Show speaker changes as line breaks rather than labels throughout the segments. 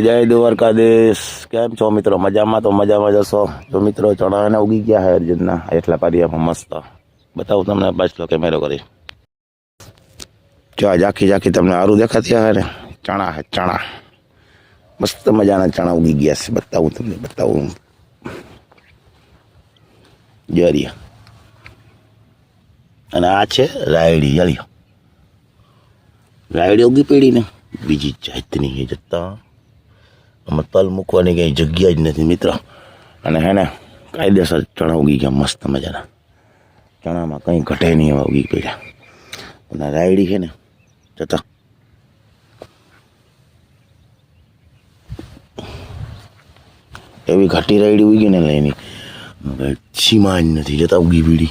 જય દ્વારકાધીશ. કેમ છો મિત્રો? મજામાં તો મજામાં જશો તો મિત્રો ચણા એને ઉગી ગયા હે અર્જુનના, એટલા પારિયામાં મસ્ત. બતાવું તમને પાછલો કેમેરો કરી. જો આ ઝાંખી ઝાંખી તમને સારું દેખાતી હે ને? ચણા હે, ચણા. મસ્ત મજાના ચણા ઉગી ગયા છે. બતાવું તમને, બતાવું. જરિયા અને આ છે રાયડી. જરિયો રાયડી ઉગી પડી ને. બીજી જાતની જતા. આમાં તલ મૂકવાની કંઈ જગ્યા જ નથી મિત્ર. અને હે ને, કાયદેસર ચણા ઉગી ગયા, મસ્ત મજાના. ચણામાં કંઈ ઘટે નહીં એવા ઉગી પડ્યા. અને રાયડી છે ને જતા એવી ઘાટી રાયડી ઉગી ને લઈને સીમા જ નથી જતા ઉગી પીડી.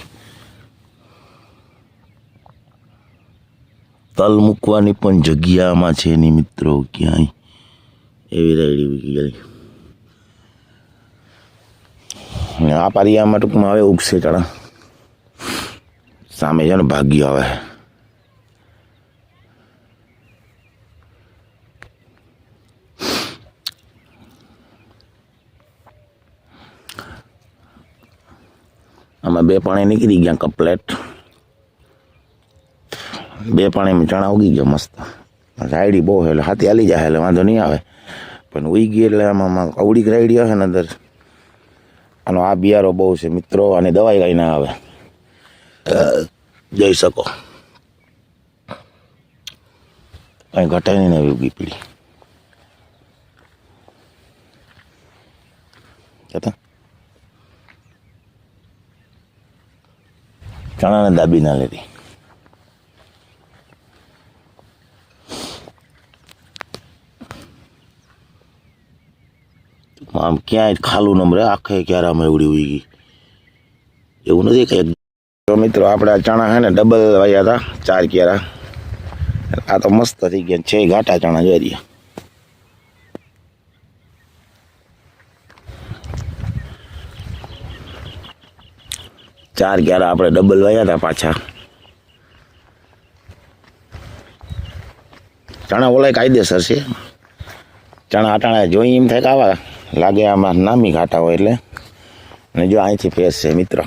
તલ મૂકવાની પણ જગ્યામાં છે નહીં મિત્રો ક્યાંય. એવી રાયડી ઉગી ગઈ આ પારિયામાં ટૂંકમાં હવે ઉગશે ચણા. સામે છે ને ભાગ્ય આવે આમાં બે પાણી નીકળી ગયા કપલેટ બે પાણીમાં ચણા ઉગી ગયો મસ્ત. રાયડી બહુ એટલે હાથી હાલી જાય એટલે વાંધો નહીં આવે. પણ ઉઈ ગઈ એટલે આમાં કવડી અવળી હશે ને અંદર. આનો આ બિયારો બહુ છે, મિત્રો, અને દવાઈ કાંઈ ના આવે જઈ શકો. કાંઈ ઘટે નહીં એવી ઉગી પીડી જતા ચણાને દાબી ના લેતી આમ ક્યાંય ખાલું નંબરે આખે ક્યારામાં એવડી ઉઈ ગઈ? એવું નથી કે તો મિત્રો, આપણે ચણા હે ને ડબલ વાયા હતા ચાર ક્યારા આ તો મસ્ત થઈ ગયા છે ઘાટા ચણા, જોઈ રહ્યા. ચાર ક્યારા આપણે ડબલ વાયા હતા પાછા. ચણા ઓલાય કાયદેસર છે. ચણા અટાણા જોઈ એમ થાય કે આવા લાગે આમાં નામી ઘાટા હોય એટલે. અને જો અહીંથી ફેસ છે, મિત્ર.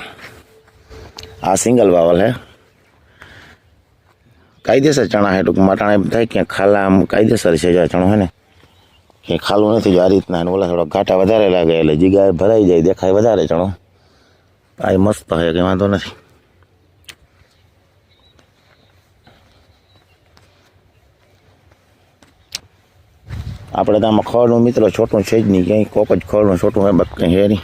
આ સિંગલ વાવલ હે. કાયદેસર ચણા હે ટૂંકમાં. અટાણા એમ થાય કે ખાલા આમ કાયદેસર છે જો ચણો હે ને. કે ખાલું નથી જો આ રીતના ઓલા થોડા ઘાટા વધારે લાગે એટલે જીગા ભરાઈ જાય, દેખાય વધારે ચણો. આ મસ્ત હે, કંઈ વાંધો નથી. આપણે તો આમાં ખળનું મિત્ર, છોટું છે જ નહીં. ક્યાંય કોક જ ખડનું છોટું હોય, બાકી કંઈ હે નહીં.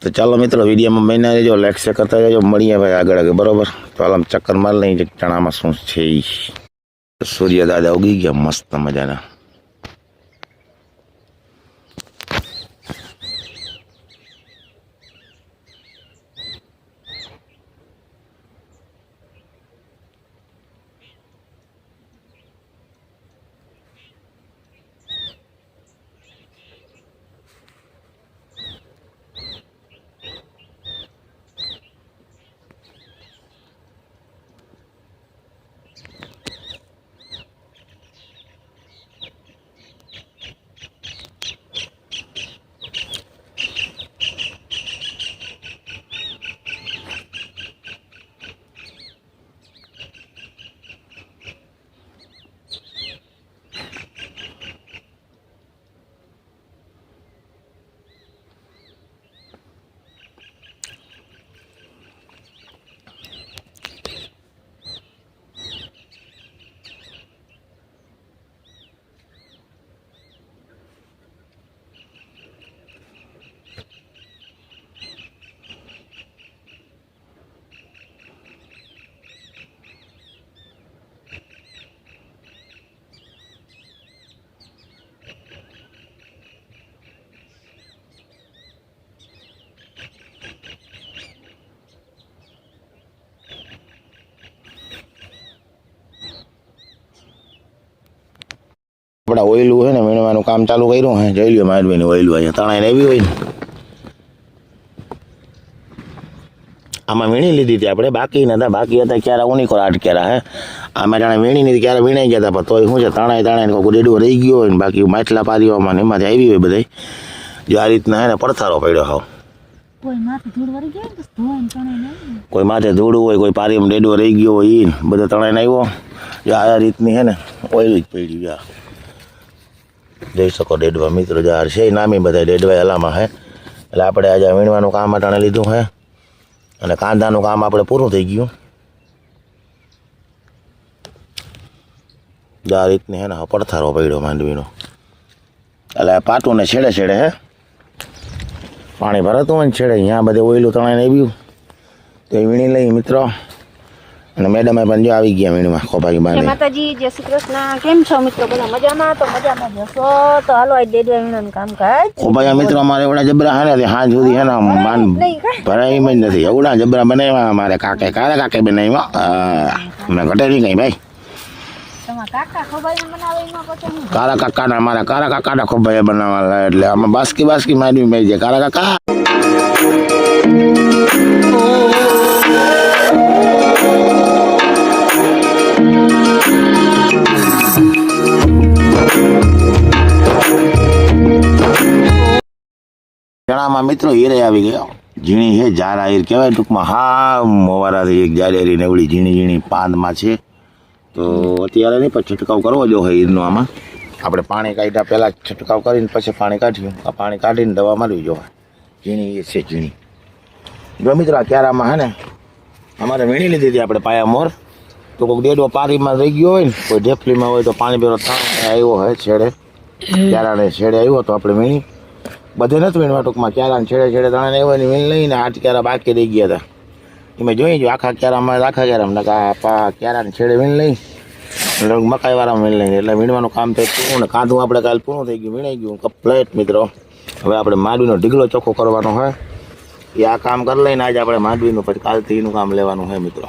તો ચાલો મિત્રો, વિડીયોમાં મહિના રહેજો. લાઈક શેર કરતા જજો મળીએ ભાઈ આગળ આગળ, બરોબર? તો આમ ચક્કર માર લઈ ચણામાં શું છે. સૂર્ય દાદા ઉગી ગયા, મસ્ત મજાના. આપણા ઓઇલું હોય ને વીણવાનું કામ ચાલુ કર્યું હે જોઈ લ્યો માંડવીનું ઓઇલું અહીંયા તણાઈને એવી હોય ને. આમાં વીણી લીધી હતી આપણે બાકી નતા બાકી હતા ક્યારે ઉની ખોરા આઠ ક્યારે હે. આમાં જાણે વીણી નથી ક્યારે વીણાઈ ગયા હતા પણ તોય શું છે તણાઈ તણાઈ કોઈ ડેડું રહી ગયો હોય ને બાકી માટલા પારીઓમાં ને એમાંથી આવી હોય બધાય. જો આ રીતના હે ને પડથારો પડ્યો હાવ.
કોઈ માથે ધૂળ ગયા.
હોય કોઈ પારીમાં ડેડો રહી ગયો હોય એ બધો તણાઈને આવ્યો. જો આ રીતની હે ને ઓઈલ જ પડી જા જોઈ શકો, ડેડવા મિત્રો જાર છે. નામી બધા ડેડવા એલામાં હે. એટલે આપણે આજે વીણવાનું કામ અટાણે લીધું હે. અને કાંદાનું કામ આપણે પૂરું થઈ ગયું. આ રીતની હે પડથારો પડ્યો માંડવીનો. એટલે આ પાટું ને છેડે છેડે હે. પાણી ભરાતું હોય ને છેડે, અહીંયા બધે ઓઈલું તણાઈને આવ્યું. તો એ વીણી લઈ, મિત્રો. અને મેડમે પણ જો આવી ગયા વીણમાં ખોપાકી
જય
બાંધી.
માતાજી જય શ્રી કૃષ્ણ. કેમ છો મિત્રો? બધા મજામાં? તો મજામાં જશો તો હાલો આજ દેડવા વીણવાનું કામકાજ.
ખોપાયા મિત્રો અમારે એવડા જબરા હારે છે. હાંજ સુધી હે ને માન? ભરાય એમ જ નથી. એવડા જબરા બનાવ્યા અમારે કાકે. કારે કાકે બનાવ્યા? મેં ઘટે નહીં કઈ ભાઈ.
કારા કાકા ના હું?
કારા કારા કાકાના ખોપાયા બનાવવા એટલે આમાં બાસ્કી બાસ્કી મારી મેં કારા કાકા. ચણામાં મિત્રો હીરે આવી ગયો. ઝીણી છે જાર આહીર કહેવાય ટૂંકમાં. હા, મોવારાથી એક જાડેરી નવળી ઝીણી ઝીણી પાંદમાં છે. તો અત્યારે નહીં, પણ છંટકાવ કરવો જો હોય હીરનો આમાં. આપણે પાણી કાઢ્યા પહેલાં છંટકાવ કરીને પછી પાણી કાઢ્યું. આ પાણી કાઢીને દવા મારવી જો. ઝીણી એ છે ઝીણી. જો મિત્રો, આ ક્યારામાં હે ને, અમારે વીણી લીધી હતી આપણે પાયા મોર. તો કોઈક ડેડો પારીમાં રહી ગયો હોય ને, કોઈ ઢેફલીમાં હોય તો પાણી પેલો તાણ આવ્યો હોય છેડે. ક્યારાને છેડે આવ્યો તો આપણે વીણી. બધે નથી વીણવા ટૂંકમાં. ક્યારા છેડે છેડે ત્રણે એવા વીણ લઈને આઠ ક્યારા બાકી રહી ગયા હતા. એમાં જોઈ જો આખા ક્યારામાં આખા ક્યારામાં. નકા ક્યારાને છેડે વીણ લઈ, એટલે મકાઈ વાળા વીણ લઈને. એટલે વીણવાનું કામ થાય પૂરું ને કાંધું આપણે કાલ પૂરું થઈ ગયું, વીણાઈ ગયું. કપ્લેટ મિત્રો. હવે આપણે માંડવીનો ઢીગલો ચોખ્ખો કરવાનો હોય એ આ કામ કરી લઈને આજે આપણે માંડવીનું પછી કાલથી એનું કામ લેવાનું હોય મિત્રો.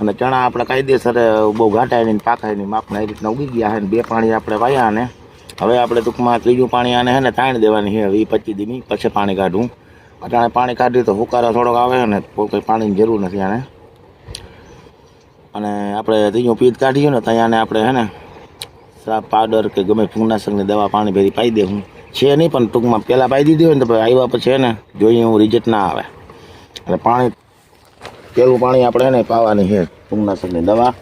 અને ચણા આપણે કાયદેસર બહુ ઘાટાય નહીં પાકાય નહીં માપના એ રીતના ઉગી ગયા છે ને બે પાણી આપણે વાયા અને હવે આપણે ટૂંકમાં ત્રીજું પાણી આને હે ને તાણ દેવાની છે. વીસ પચીસ દીની પછી પાણી કાઢવું અટાણે પાણી કાઢીએ તો હુકારો થોડોક આવે ને, કંઈ પાણીની જરૂર નથી આને. અને આપણે ત્રીજું પીત કાઢીએ ને ત્યાં આપણે હે ને સાફ પાવડર કે ગમે ફૂગનાશકની દવા પાણી ભેરી પાઈ દેવું છે નહીં, પણ ટૂંકમાં પહેલાં પાઈ દીધી હોય ને તો આવ્યા પછી હે ને, જોઈએ એવું રિઝલ્ટ ના આવે. એટલે પાણી પેલું પાણી આપણે ને પાવાની છે. ફૂગનાશકની દવા.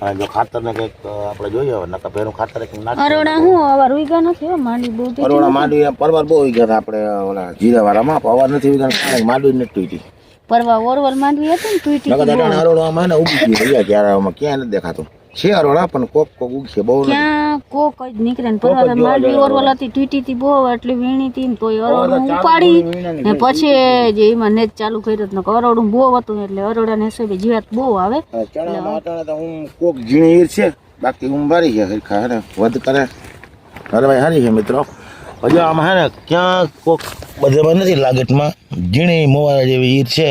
અને જો ખાતર ને કંઈક આપણે જોઈએ હવે નકર પેલું ખાતર એક નાખી
અરોડા હું અવાર ઉગ્યા નથી માંડી બહુ
અરોડા માંડી પરવાર બહુ ઉગ્યા હતા આપણે ઓલા જીરાવાળામાં. પવાર નથી ઉગ્યા માંડવી નથી તૂટી
પરવા ઓરવર માંડવી હતી ને તૂટી
નકર અરોડામાં ને ઉગી ગઈ રહ્યા ક્યારે ક્યાંય નથી દેખાતું. છે અરોડા પણ કોક કોક ઉગશે બહુ
ક્યાં કોક જ નીકળે ને પરવા માંડવી. ઓરવલ હતી તૂટી હતી બહુ એટલી વીણી હતી ને તોય
તો
અરોડું ઉપાડી
ને
ને પછી જે એમાં નેટ ચાલુ કર્યો નકર અરોડું બહુ હતું એટલે અરોડા ને હિસાબે જીવાત બહુ આવે.
અને ચણામાં અટાણે તો હું કોક ઝીણી ઈર છે બાકી હું ભારી છે હરખા હે ને વધ કરે. હરવાઈ હારી છે મિત્રો. હજુ આમાં હે ને ક્યાં કોક બધેમાં નથી લાગેટમાં ઝીણી મોવાળા જેવી ઈર છે.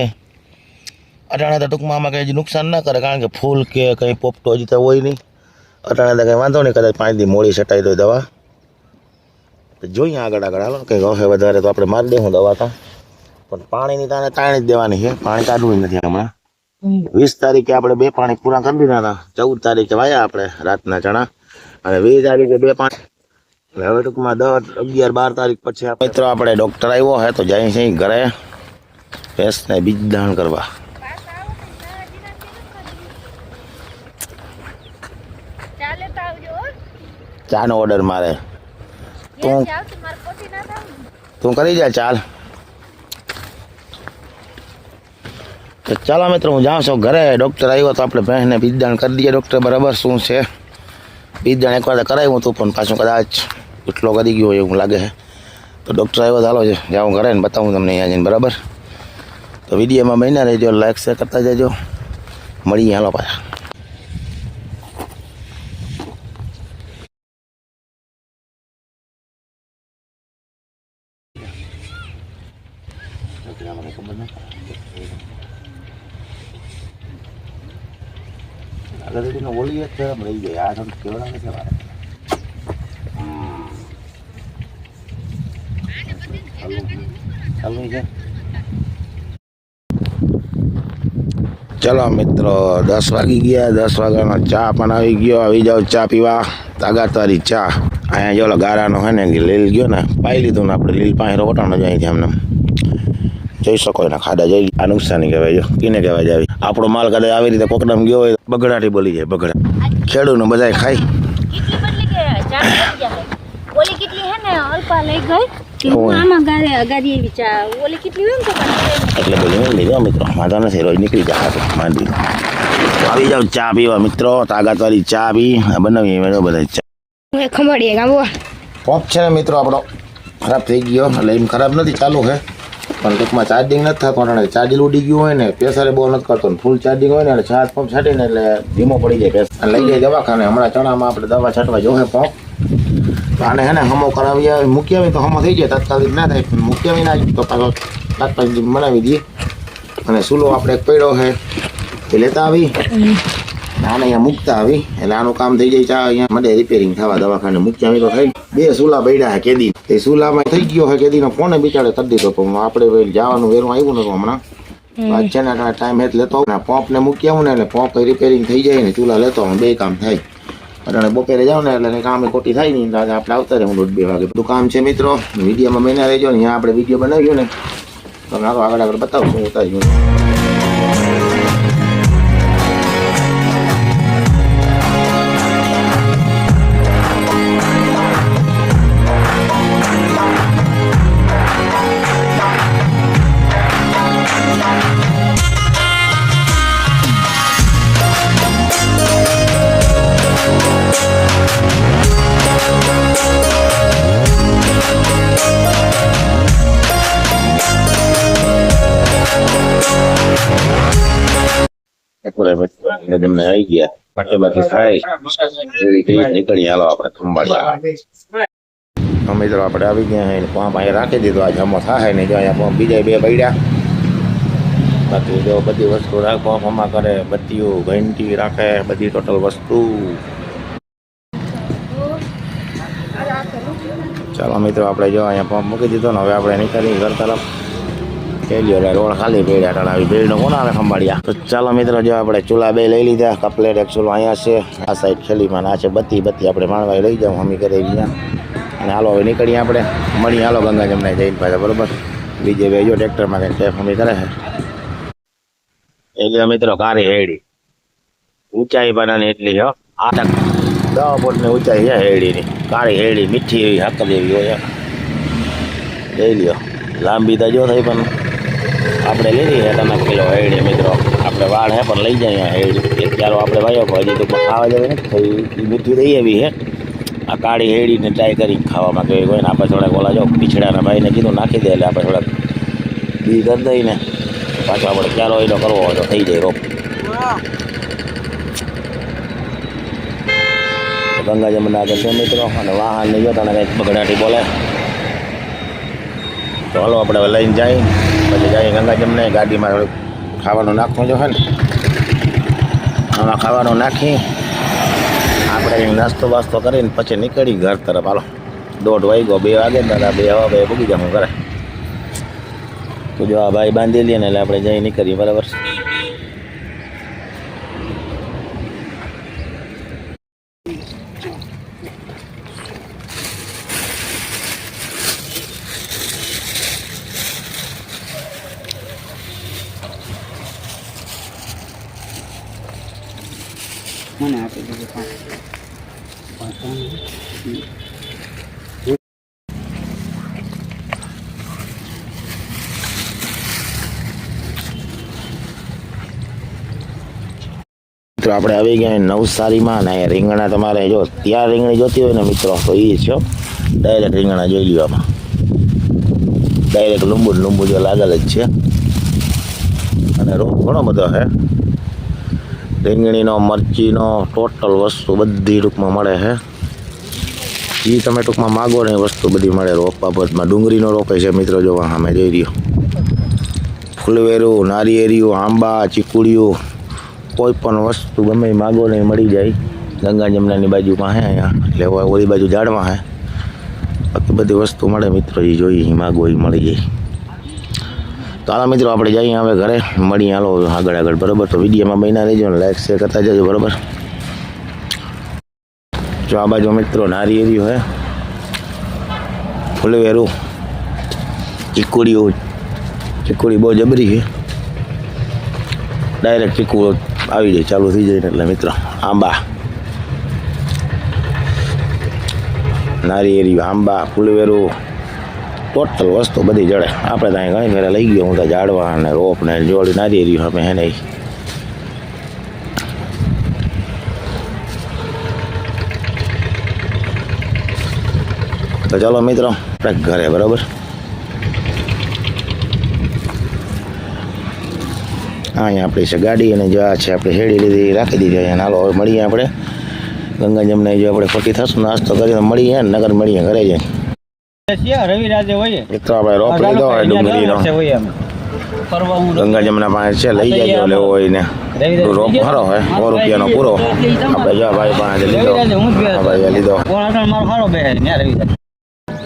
અટાણે તો ટૂંકમાં આમાં કંઈ નુકસાન ના કરે, કારણ કે ફૂલ કે કંઈ પોપટો હજી તો હોય નહીં. અટાણે તો કંઈ વાંધો નહીં, કદાચ પાંચ દી મોડી છટાઈ દો દવા. જોઈએ આગળ આગળ હાલો કંઈક હવે વધારે તો આપણે મારી દઈશું દવા તો. પણ પાણીની તાને તાણી જ દેવાની છે, પાણી કાઢવું નથી હમણાં. વીસ તારીખે આપણે બે પાણી પૂરા કરી દીધા હતા, ચૌદ તારીખે વાયા આપણે રાતના ચણા, અને વીસ તારીખે બે પાણી. હવે ટૂંકમાં દસ, અગિયાર, બાર તારીખ પછી મિત્રો, આપણે ડૉક્ટર આવ્યો હે, તો જાય છે ઘરે. બીજ દાણ કરવા
ચાલે તો આવજો
ચાનો ઓર્ડર મારે. તું
આવતી મારે પોતી ના થાવ
તું કરી જા ચાલ. તો ચાલો મિત્રો હું જાઉં છું ઘરે. ડૉક્ટર આવ્યો તો આપણે ભેંસને બીજદાણ કરી દઈએ. ડૉક્ટર બરાબર શું છે? બીજદાણ એકવાર તો કરાવ્યું હતું પણ પાછું કદાચ એટલો કરી ગયો હોય એવું લાગે છે. તો ડૉક્ટર આવ્યો તો હાલો છે જાઉં ઘરે ને બતાવું તમને અહીંયા જઈને બરાબર? તો વિડીયોમાં બન્યા રહેજો લાઈક શેર કરતા જજો. મળીએ હાલો પાછા. મારે ચલો મિત્રો, દસ વાગી ગયા, દસ વાગ્યાનો ચા આવી ગયો. આવી જાઓ ચા પીવા. તાગાતવારી ચા. અહીંયા જો ગારાનો હે ને, લીલ ગયો ને, પાઈ લીધું ને આપણે લીલ પાસે રોટાનો જ અહીંથી આમને. જોઈ શકો એના ખાડા જઈ આ નુકસાની કહેવાય જો. કિને કહેવાય આવી આપણો માલ કદાચ આવી રીતે કોકડામ ગયો હોય બગડાટી બોલી જાય બગડા. ખેડૂને બધાય ખાય.
હે. ઓલી કેટલી હે ને અલ્પા લઈ ગઈ? કે હું
ઓય.
આમાં ગારે અગાડી એવી ચા. ઓલી કેટલી હોય ને
એટલે બોલી મિત્રો. વાંધો નથી રોજ નીકળી જાય માંડી આવી જાઓ ચા પીવા મિત્રો તાકાતવાળી ચા પી આ બનાવી મેળો બધા ચા.
હું ગામો.
પોપ છે ને મિત્રો આપણો ખરાબ થઈ ગયો એટલે એમ ખરાબ નથી ચાલુ છે. પણ ટૂંકમાં ચાર્જિંગ નથી થતું અને ચાર્જિંગ ઉડી ગયું હોય ને પ્રેશરે બહુ નથી કરતો. ફૂલ ચાર્જિંગ હોય ને, એટલે ચાર્જ પંપ છાંટીને એટલે ધીમો પડી જાય પ્રેશર લઈ જાય દવાખાને. હમણાં ચણામાં આપણે દવા છાંટવા જોવે પંપ આને હે ને હમો કરાવી આવે. મૂકી આવી તો હમો થઈ જાય, તાત્કાલિક ના થાય. મૂકી આવી ના તો પાછો તાત્કાલિક બનાવી દઈએ. અને સુલો આપણે એક પડ્યો છે. એ લેતા આવી. આને અહીંયા મૂકતા આવી. એટલે આનું કામ થઈ જાય ચા અહીંયા. મને રિપેરિંગ થવા દવાખાને મૂકી આવી તો થઈ. બે સૂલા પડ્યા હે કેદી. તે સૂલામાં થઈ ગયો છે કેદીનો ફોને બિચારે કરી દીધો. પણ આપણે જવાનું વેરું આવ્યું નતું હમણાં. છે ને ટાઈમ હેત લેતો ને પંપને મૂકી આવું ને એટલે પંપ રિપેરિંગ થઈ જાય ને ચૂલા લેતો હું બે કામ થાય. અને બપોરે જાવ ને એટલે કામ ખોટી થાય નહીં. તો આપણે આવતા રહે હું બે વાગે. બધું કામ છે મિત્રો. વિડીયોમાં મહિના રહેજો ને. અહીંયા આપણે વીડિયો બનાવ્યો ને. તો આગળ આગળ બતાવશું ઉતાર્યું એટલે તમને આવી ગયા. બાકી બાકી થાય. એવી રીતે નીકળી હાલો આપણે ખંભાળિયા તો મિત્રો આપણે આવી ગયા હે પાંપ અહીંયા રાખી દીધો. આ જમો થાય ને જો અહીંયા પાંપ બીજા બે પડ્યા. બાકી જો બધી વસ્તુ રાખવા પંપ કરે બત્તીઓ ઘંટી રાખે બધી ટોટલ વસ્તુ. ચાલો મિત્રો આપણે જો અહીંયા પંપ મૂકી દીધો ને હવે આપણે નીકળી ઘર તરફ. કેલીઓ એટલે રોડ ખાલી પડ્યા ટાણા આવી ભીડનો કોણ આવે ખંભાળિયા? તો ચાલો મિત્રો, જો આપણે ચૂલા બે લઈ લીધા, કપલેટ, એક ચૂલો અહીંયા છે, આ સાઈડ ખેલીમાં આ છે, બત્તી બત્તી આપણે માણવા લઈ જાઉં હમી કરે ગયા અને હાલો, હવે નીકળીએ આપણે. મળી હાલો ગંગા જમના જઈને પાછા, બરોબર? બીજે બે જો ટ્રેક્ટરમાં કંઈક ટેપ હમી કરે છે. એટલે મિત્રો કારી હેડી. ઊંચાઈ બનાની એટલી હો. આ તક દવા ફૂટની ઊંચાઈ છે હેડીની. કાળી હેડી, મીઠી એવી હક જેવી હોય લઈ લ્યો. લાંબી તો જો થઈ પણ આપણે લીધી છે તમે કિલો હેડી મિત્રો. આપણે વાળ હે પણ લઈ જાય હેડી ચારો આપણે વાયો પણ તો ખાવા જેવી ને? થઈ મીઠી રહી એવી હે. આ કાળી હેડીને ટ્રાય કરી ખાવામાં કહેવાય હોય ને? આપણે થોડાક ઓલા જો પીછડાના ભાઈને કીધું નાખી દે એટલે આપણે થોડાક બી કરી દઈને પાછો આપણે ચારો એનો કરવો હોય તો થઈ જાય રોપ ગંગા જમના છે મિત્રો, અને વાહન નહીં જોતા કંઈક બગડાટી બોલે. તો હલો આપણે લઈને જાય. પછી જાય ગંગા જમને ગાડીમાં ખાવાનું નાખવું જો હોય ને, આમાં ખાવાનું નાખી, આપણે નાસ્તો બાસ્તો કરીને પછી નીકળી ઘર તરફ. હાલો, દોઢ વાગ્યો, બે વાગે, દાદા બે હવા બે પૂગી જાઉં ઘરે. તો જો આ ભાઈ બાંધી લઈએ ને, એટલે આપણે જઈ નીકળીએ, બરાબર?
મને આપી દીધું પણ.
મિત્રો, આપણે આવી ગયા નવસારીમાં અને રીંગણા તમારે જો, ત્યાં રીંગણી જોતી હોય ને મિત્રો, તો એ છો ડાયરેક્ટ રીંગણા જોઈ લ્યો આમાં. ડાયરેક્ટ લીંબુ લીંબુ જો લાગેલ જ છે. અને રોગ ઘણો બધો છે. રીંગણીનો, મરચીનો ટોટલ વસ્તુ બધી ટૂંકમાં મળે છે. એ તમે ટૂંકમાં માગો ને વસ્તુ બધી મળે. રોપ બાબતમાં ડુંગળીનો રોપે છે મિત્રો જોવા સામે જોઈ રહ્યો. ફૂલવેરું નારિયેરિયું આંબા ચીકુડિયું કોઈ પણ વસ્તુ ગમે માગો ને મળી જાય. ગંગા જમનાની બાજુમાં હે અહીંયા, એટલે ઓળી બાજુ ઝાડમાં હે. બાકી બધી વસ્તુ મળે મિત્રો એ જોઈએ માગો એ મળી જાય. તો હાલો મિત્રો, આપણે જઈએ હવે ઘરે. મળીએ હાલો આગળ આગળ, બરાબર? તો વિડીયોમાં બન્યા રહેજો ને લાઈક શેર કરતા જજો, બરાબર? જો આ બાજુ મિત્રો નારી એરિયો હે ફૂલવેરું, ચીકુડીઓ, ચીકુડી બહુ જબરી છે. ડાયરેક્ટ ચીકુ આવી જાય, ચાલુ થઈ જાય એટલે મિત્રો, આંબા. નારિયેરી આંબા, ફૂલવેરું ટોટલ વસ્તુ બધી જડે. આપણે ત્યાં ઘણી ફેરા લઈ ગયો, હું તો ઝાડવા અને રોપ ને જોડી રહ્યું અમે હે નહીં તો ચાલો મિત્રો, આપણે ઘરે, બરાબર? અહીંયા આપણી છે ગાડી અને જો આ છે આપણે હેડી લીધી, રાખી દીધી અહીંયા. હાલો, હવે મળીએ આપણે. ગંગા જમને જો આપણે ખોટી થશું, નાસ્તો કરીને મળીએ નગર મળીએ ઘરે જઈએ ગંગા જમના પાસે છે લઈ જાય લેવો હોય ને. રોપ ભરો હોય સો રૂપિયાનો પૂરો. જો ભાઈ પાસે લીધો. ભાઈ લીધો.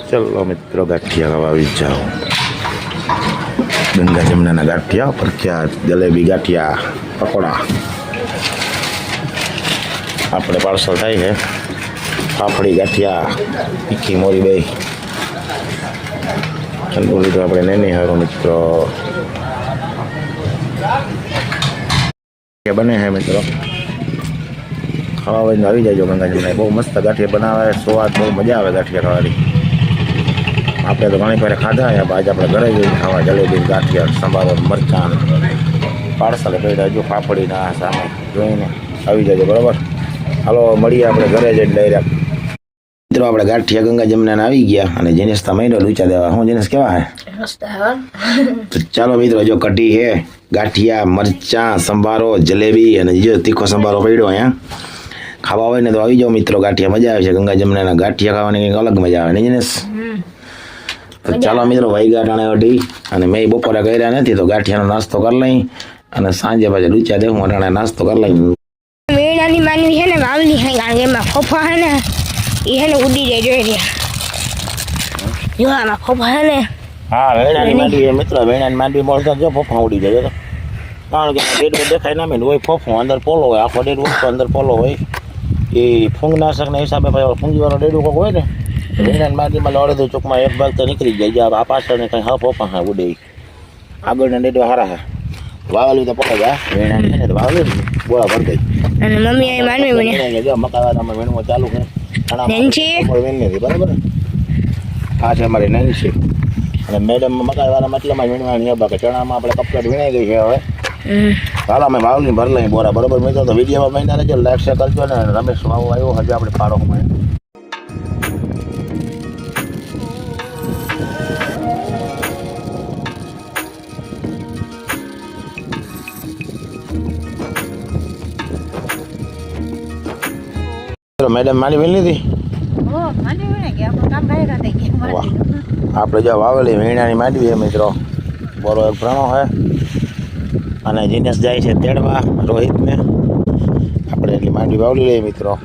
ચલો મિત્રો ગાંઠિયા આવી જાઓ. ગંગા જમનાના ગાંઠિયા પ્રખ્યાત જલેબી ગાંઠિયા પકોડા. આપણે પાર્સલ થાય છે. ફાફડી ગાંઠિયા તીખી મોરી બે ચંદુરી તો આપણે નહીં હારો મિત્રો બને હે મિત્રો ખાવા હોય આવી જાય ગંગા જમના બહુ મસ્ત ગાંઠિયા બનાવે સ્વાદ બહુ મજા આવે ગાંઠિયા ખાવાની આપણે તો ઘણી ફેરે ખાધા છે આજે આપણે ઘરે જઈને ખાવા જલેબી ગાંઠિયા સંભારો મરચાં પાર્સલ પડ્યા હજુ ફાફડીના સામે જોઈને આવી જજો બરાબર હાલો મળીએ આપણે ઘરે જઈને ડાયરેક્ટ મિત્રો આપણે ગાંઠિયા ગંગા જમનાને આવી ગયા અને જેનેસ તો મહિનો લૂચા દેવા. હું જેનેસ કેવા હે? તો ચાલો મિત્રો જો કઢી હે ગાંઠિયા મરચાં સંભારો જલેબી અને જો તીખો સંભારો પડ્યો અહીંયા. ખાવા હોય ને તો આવી જાઓ મિત્રો ગાંઠિયા મજા આવે છે. ગંગા જમનાના ગાંઠિયા ખાવાની કંઈક અલગ મજા આવે ને જેનેસ તો ચાલો મિત્રો વાઈગા ટાણે અઢી અને મેં બપોરે કર્યા નથી તો ગાંઠિયાનો નાસ્તો કરી લઈ અને સાંજે પાછા લૂચા દેવું અટાણે નાસ્તો કરી લઈ.
મેળાની માનવી છે ને વાવલી છે કારણ કે એમાં ફોફા છે ને. એ છે ને ઉડી જાય જોઈ રહ્યા જો આમાં ફોફા છે ને.
હા વેણાની માંડવી મિત્ર વેણાની માંડવી મળતા જો ફોફા ઉડી જાય તો. કારણ કે ડેડ દેખાય ના મેં હોય ફોફો અંદર પોલો હોય આખો ડેડ વસ્તુ અંદર પોલો હોય. એ ફૂંગનાશકના હિસાબે ફૂંગીવાળો ડેડું કોક હોય ને વેણાની માંડવીમાં લડે તો ચોકમાં એક ભાગ તો નીકળી જાય જે આ પાછળ ને કંઈ હા ફોફા હા ઉડે. આગળના ડેડો હારા હા. વાવલી તો છે ને તો વાવલી બોળા ભર ગઈ
અને મમ્મી અહીં માનવી
વેણાની જો મકાવાડામાં વેણવો ચાલુ છે.
નેન્સી?
બરાબર? આ છે અમારી નેન્સી અને મેડમ મકાઈવાળામાં એટલામાં જ વીણવાની બાકી ચણામાં આપણે કપલેટ વીણાઈ ગઈ છે હવે. હાલ અમે વાવલી ભર લઈ બોરા બરોબર મેં તો વિડીયોમાં મહિના રહેજો લાઈક શેર કરજો ને રમેશ વાવ આવ્યો હજુ આપણે પારો હું મેડમ મારી વેલી લીધી? વાહ. આપણે જો વાવેલી વીણાની માંડવી મિત્રો. બરો એક ભ્રણો છે અને જીનેશ જાય છે તેડવા રોહિતને. આપણે એટલી માંડવી વાવલી લઈએ મિત્રો.